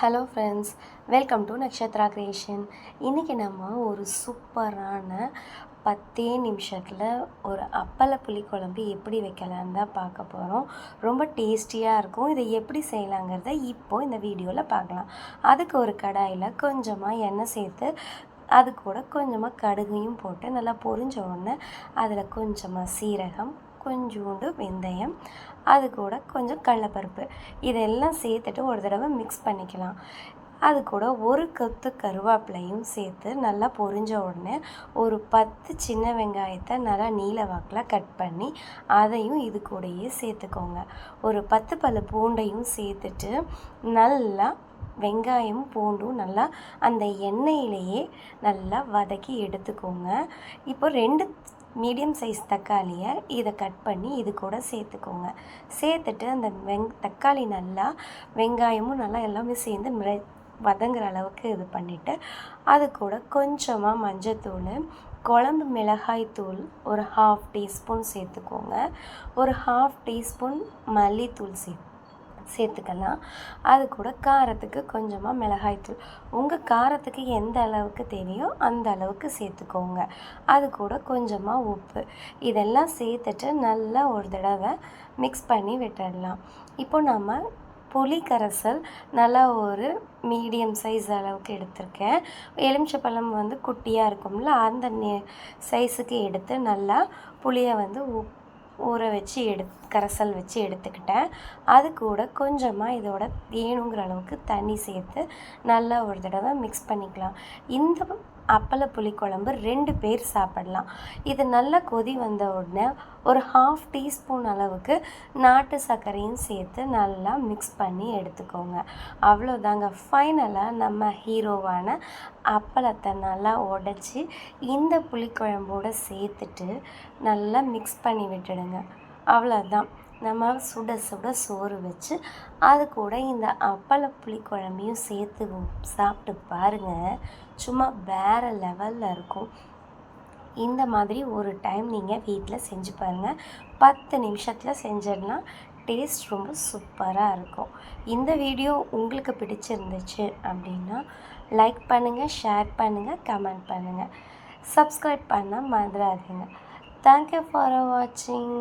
Hello friends welcome to Nakshatra creation இன்றைக்கி நம்ம ஒரு சூப்பரான பத்தே நிமிஷத்தில் ஒரு அப்பள புளிக்குழம்பு எப்படி வைக்கலான்னு தான் பார்க்க போகிறோம் ரொம்ப டேஸ்டியாக இருக்கும். இதை எப்படி செய்யலாங்கிறத இப்போ இந்த வீடியோவில் பார்க்கலாம். அதுக்கு ஒரு கடாயில் கொஞ்சமாக எண்ணெய் சேர்த்து அது கூட கொஞ்சமாக கடுகையும் போட்டு நல்லா பொரிஞ்ச உடனே அதில் கொஞ்சமாக சீரகம் கொஞ்சோண்டு வெந்தயம் அது கூட கொஞ்சம் கடலப்பருப்பு. இதெல்லாம் சேர்த்துட்டு ஒரு தடவை மிக்ஸ் பண்ணிக்கலாம். அது கூட ஒரு கொத்து கருவேப்பிலையும் சேர்த்து நல்லா பொரிஞ்ச உடனே ஒரு பத்து சின்ன வெங்காயத்தை நல்லா நீல வாக்கில் கட் பண்ணி அதையும் இது கூடயே சேர்த்துக்கோங்க. ஒரு பத்து பல்லு பூண்டையும் சேர்த்துட்டு நல்லா வெங்காயம் பூண்டும் நல்லா அந்த எண்ணெயிலேயே நல்லா வதக்கி எடுத்துக்கோங்க. இப்போ ரெண்டு மீடியம் சைஸ் தக்காளியை இதை கட் பண்ணி இது கூட சேர்த்துக்கோங்க. சேர்த்துட்டு அந்த வெங் தக்காளி நல்லா வெங்காயமும் நல்லா எல்லாமே சேர்ந்து மிள வதங்குற அளவுக்கு இது பண்ணிவிட்டு அது கூட கொஞ்சமாக மஞ்சத்தூள் குழம்பு மிளகாய் தூள் ஒரு ஹாஃப் டீஸ்பூன் சேர்த்துக்கோங்க. ஒரு ஹாஃப் டீஸ்பூன் மல்லித்தூள் சேர்த்து சேர்த்துக்கலாம். அது கூட காரத்துக்கு கொஞ்சமாக மிளகாய்த்தூள் உங்கள் காரத்துக்கு எந்த அளவுக்கு தேவையோ அந்த அளவுக்கு சேர்த்துக்கோங்க. அது கூட கொஞ்சமாக உப்பு. இதெல்லாம் சேர்த்துட்டு நல்லா ஒரு தடவை மிக்ஸ் பண்ணி விட்டுடலாம். இப்போ நம்ம புளி கரைசல் நல்லா ஒரு மீடியம் சைஸ் அளவுக்கு எடுத்திருக்கேன். எலுமிச்சப்பழம் வந்து குட்டியாக இருக்கும்ல அந்த நெ சைஸுக்கு எடுத்து நல்லா புளியை வந்து உப் ஊற வச்சு எடு கரைசல் வச்சு எடுத்துக்கிட்டேன். அது கூட கொஞ்சமாக இதோட வேணுங்கிற அளவுக்கு தண்ணி சேர்த்து நல்லா ஒரு தடவை மிக்ஸ் பண்ணிக்கலாம். இந்த அப்பள புளிக்குழம்பு ரெண்டு பேர் சாப்பிடலாம். இது நல்லா கொதி வந்த உடனே ஒரு ஹாஃப் டீஸ்பூன் அளவுக்கு நாட்டு சர்க்கரையும் சேர்த்து நல்லா மிக்ஸ் பண்ணி எடுத்துக்கோங்க. அவ்வளோதாங்க ஃபைனலாக நம்ம ஹீரோவான அப்பளத்தை நல்லா உடச்சி இந்த புளிக்குழம்போடு சேர்த்துட்டு நல்லா மிக்ஸ் பண்ணி விட்டுடுங்க. அவ்வளோதான் நம்ம சுட சுட சோறு வச்சு அது கூட இந்த அப்பள புளிக்குழம்பையும் சேர்த்து சாப்பிட்டு பாருங்கள் சும்மா வேறு லெவலில் இருக்கும். இந்த மாதிரி ஒரு டைம் நீங்கள் வீட்டில் செஞ்சு பாருங்கள் பத்து நிமிஷத்தில் செஞ்சிடலாம் டேஸ்ட் ரொம்ப சூப்பராக இருக்கும். இந்த வீடியோ உங்களுக்கு பிடிச்சிருந்துச்சு அப்படின்னா லைக் பண்ணுங்கள் ஷேர் பண்ணுங்கள் கமெண்ட் பண்ணுங்கள் சப்ஸ்கிரைப் பண்ண மறந்துடாதீங்க. தேங்க்யூ ஃபார் வாட்சிங்